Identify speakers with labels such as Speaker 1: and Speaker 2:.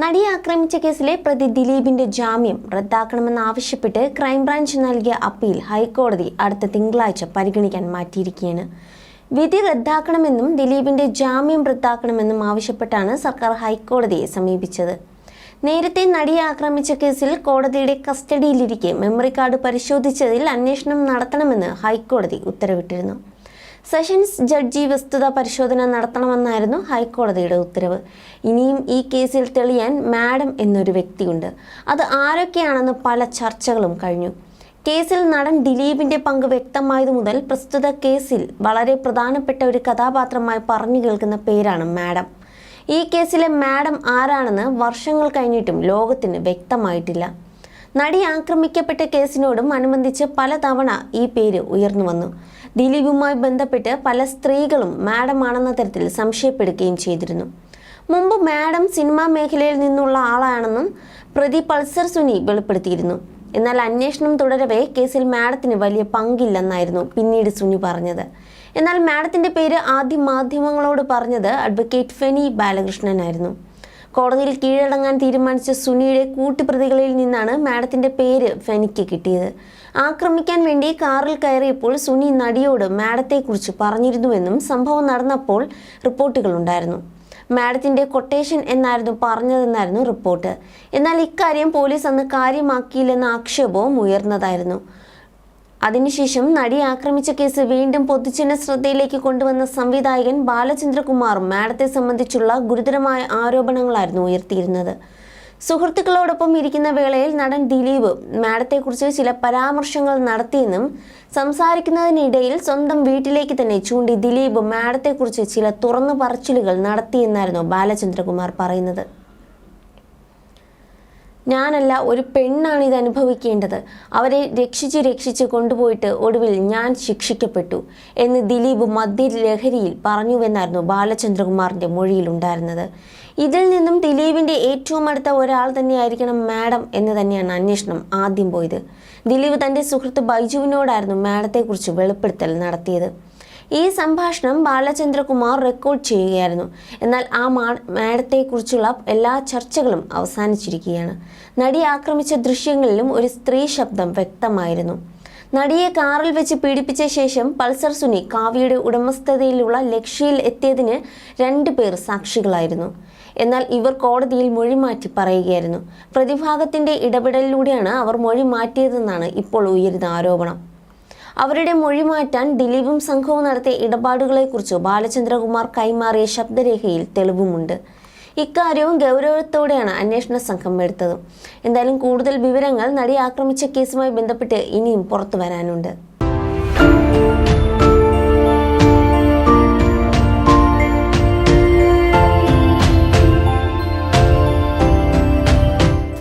Speaker 1: നടിയെ ആക്രമിച്ച കേസിലെ പ്രതി ദിലീപിന്റെ ജാമ്യം റദ്ദാക്കണമെന്നാവശ്യപ്പെട്ട് ക്രൈംബ്രാഞ്ച് നൽകിയ അപ്പീൽ ഹൈക്കോടതി അടുത്ത തിങ്കളാഴ്ച പരിഗണിക്കാൻ മാറ്റിയിരിക്കുകയാണ്. വിധി റദ്ദാക്കണമെന്നും ദിലീപിന്റെ ജാമ്യം റദ്ദാക്കണമെന്നും ആവശ്യപ്പെട്ടാണ് സർക്കാർ ഹൈക്കോടതിയെ സമീപിച്ചത്. നേരത്തെ നടിയെ ആക്രമിച്ച കേസിൽ കോടതിയുടെ കസ്റ്റഡിയിലിരിക്കെ മെമ്മറി കാർഡ് പരിശോധിച്ചതിൽ അന്വേഷണം നടത്തണമെന്ന് ഹൈക്കോടതി ഉത്തരവിട്ടിരുന്നു. സെഷൻസ് ജഡ്ജി വസ്തുത പരിശോധന നടത്തണമെന്നായിരുന്നു ഹൈക്കോടതിയുടെ ഉത്തരവ്. ഇനിയും ഈ കേസിൽ തെളിയാൻ മാഡം എന്നൊരു വ്യക്തിയുണ്ട്. അത് ആരൊക്കെയാണെന്ന് പല ചർച്ചകളും കഴിഞ്ഞു. കേസിൽ നടൻ ദിലീപിന്റെ പങ്ക് വ്യക്തമായതു മുതൽ പ്രസ്തുത കേസിൽ വളരെ പ്രധാനപ്പെട്ട ഒരു കഥാപാത്രമായി പറഞ്ഞു കേൾക്കുന്ന പേരാണ് മാഡം. ഈ കേസിലെ മാഡം ആരാണെന്ന് വർഷങ്ങൾ കഴിഞ്ഞിട്ടും ലോകത്തിന് വ്യക്തമായിട്ടില്ല. നടി ആക്രമിക്കപ്പെട്ട കേസിനോടും അനുബന്ധിച്ച് പലതവണ ഈ പേര് ഉയർന്നു വന്നു. ദിലീപുമായി ബന്ധപ്പെട്ട് പല സ്ത്രീകളും മാഡം ആണെന്ന തരത്തിൽ സംശയപ്പെടുകയും ചെയ്തിരുന്നു. മുമ്പ് മാഡം സിനിമാ മേഖലയിൽ നിന്നുള്ള ആളാണെന്നും പ്രതി പൾസർ സുനി വെളിപ്പെടുത്തിയിരുന്നു. എന്നാൽ അന്വേഷണം തുടരവേ കേസിൽ മാഡത്തിന് വലിയ പങ്കില്ലെന്നായിരുന്നു പിന്നീട് സുനി പറഞ്ഞത്. എന്നാൽ മാഡത്തിന്റെ പേര് ആദ്യം മാധ്യമങ്ങളോട് പറഞ്ഞത് അഡ്വക്കേറ്റ് ഫെനി ബാലകൃഷ്ണനായിരുന്നു. കോടതിയിൽ കീഴടങ്ങാൻ തീരുമാനിച്ച സുനിയുടെ കൂട്ടുപ്രതികളിൽ നിന്നാണ് മാഡത്തിന്റെ പേര് ഫെനിക്ക് കിട്ടിയത്. ആക്രമിക്കാൻ വേണ്ടി കാറിൽ കയറിയപ്പോൾ സുനി നടിയോട് മാഡത്തെക്കുറിച്ച് പറഞ്ഞിരുന്നുവെന്നും സംഭവം നടന്നപ്പോൾ റിപ്പോർട്ടുകളുണ്ടായിരുന്നു മാഡത്തിന്റെ കൊട്ടേഷൻ എന്നായിരുന്നു പറഞ്ഞതെന്നായിരുന്നു റിപ്പോർട്ട്. എന്നാൽ ഇക്കാര്യം പോലീസ് അന്ന് കാര്യമാക്കിയില്ലെന്ന ആക്ഷേപവും ഉയർന്നതായിരുന്നു. അതിനുശേഷം നടി ആക്രമിച്ച കേസ് വീണ്ടും പൊതുജന ശ്രദ്ധയിലേക്ക് കൊണ്ടുവന്ന സംവിധായകൻ ബാലചന്ദ്രകുമാർ മാഡത്തെ സംബന്ധിച്ചുള്ള ഗുരുതരമായ ആരോപണങ്ങളായിരുന്നു ഉയർത്തിയിരുന്നത്. സുഹൃത്തുക്കളോടൊപ്പം ഇരിക്കുന്ന വേളയിൽ നടൻ ദിലീപ് മാഡത്തെക്കുറിച്ച് ചില പരാമർശങ്ങൾ നടത്തിയെന്നും സംസാരിക്കുന്നതിനിടയിൽ സ്വന്തം വീട്ടിലേക്ക് തന്നെ ചൂണ്ടി ദിലീപ് മാഡത്തെക്കുറിച്ച് ചില തുറന്നു പറച്ചിലുകൾ നടത്തിയെന്നായിരുന്നു ബാലചന്ദ്രകുമാർ പറയുന്നത്. ഞാനല്ല ഒരു പെണ്ണാണ് ഇത് അനുഭവിക്കേണ്ടത്. അവരെ രക്ഷിച്ച് രക്ഷിച്ച് കൊണ്ടുപോയിട്ട് ഒടുവിൽ ഞാൻ ശിക്ഷിക്കപ്പെട്ടു എന്ന് ദിലീപ് മദ്യലഹരിയിൽ പറഞ്ഞുവെന്നായിരുന്നു ബാലചന്ദ്രകുമാറിന്റെ മൊഴിയിലുണ്ടായിരുന്നത് ഇതിൽ നിന്നും ദിലീപിന്റെ ഏറ്റവും അടുത്ത ഒരാൾ തന്നെയായിരിക്കണം മാഡം എന്ന് തന്നെയാണ് അന്വേഷണം ആദ്യം പോയത്. ദിലീപ് തന്റെ സുഹൃത്ത് ബൈജുവിനോടായിരുന്നു മാഡത്തെക്കുറിച്ച് വെളിപ്പെടുത്തൽ നടത്തിയത്. ഈ സംഭാഷണം ബാലചന്ദ്രകുമാർ റെക്കോർഡ് ചെയ്യുകയായിരുന്നു. എന്നാൽ ആ മാഡത്തെക്കുറിച്ചുള്ള എല്ലാ ചർച്ചകളും അവസാനിച്ചിരിക്കുകയാണ്. നടി ആക്രമിച്ച ദൃശ്യങ്ങളിലും ഒരു സ്ത്രീ ശബ്ദം വ്യക്തമായിരുന്നു. നടിയെ കാറിൽ വെച്ച് പീഡിപ്പിച്ച ശേഷം പൾസർ സുനി കാവ്യയുടെ ഉടമസ്ഥതയിലുള്ള ലക്ഷ്യയിൽ എത്തിയതിന് രണ്ടുപേർ സാക്ഷികളായിരുന്നു. എന്നാൽ ഇവർ കോടതിയിൽ മൊഴി മാറ്റി പറയുകയായിരുന്നു. പ്രതിഭാഗത്തിന്റെ ഇടപെടലിലൂടെയാണ് അവർ മൊഴി മാറ്റിയതെന്നാണ് ഇപ്പോൾ ഉയരുന്ന ആരോപണം. അവരുടെ മൊഴി മാറ്റാൻ ദിലീപും സംഘവും നടത്തിയ ഇടപാടുകളെക്കുറിച്ച് ബാലചന്ദ്രകുമാർ കൈമാറിയ ശബ്ദരേഖയിൽ തെളിവുമുണ്ട്. ഇക്കാര്യവും ഗൗരവത്തോടെയാണ് അന്വേഷണ സംഘം എടുത്തത്. എന്തായാലും കൂടുതൽ വിവരങ്ങൾ നടി ആക്രമിച്ച കേസുമായി ബന്ധപ്പെട്ട് ഇനിയും പുറത്തു വരാനുണ്ട്.